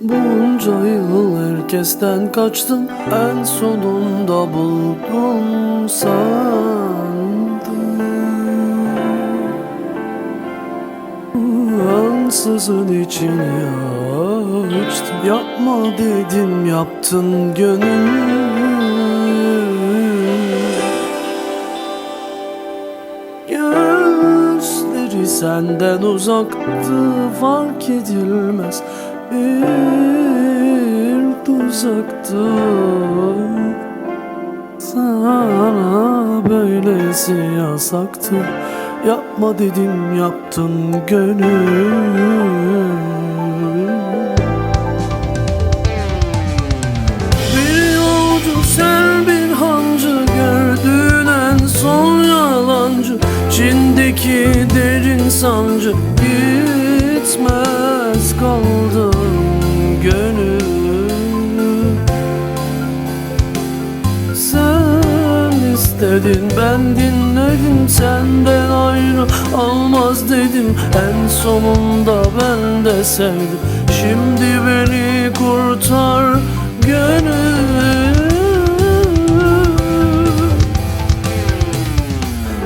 Bunca yıl herkesten kaçtım En sonunda buldum sandım Ansızın içini açtım Yapma dedim yaptın gönül Gözleri senden uzaktı fark edilmez. Bir tuzaktı Sana böylesi yasaktı. Yapma dedim yaptın gönül Bir yolcu bir hancı Gördüğün en son yalancı. Çin'deki derin sancı Gitmez kaldım İstedin ben dinledim Senden ayrı almaz dedim. En sonunda ben de sevdim. Şimdi beni kurtar gönül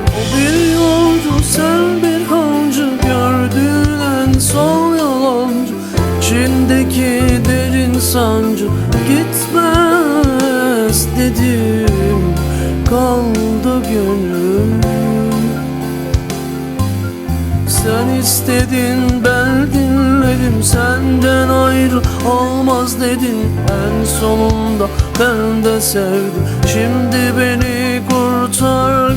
O bir yolcu sen bir hancı Gördüğün en son yalancı. Çin'deki derin sancı Kaldı gönül sen istedin ben dinledim. Senden ayrı olmaz dedin. En sonunda ben de sevdim. Şimdi beni kurtar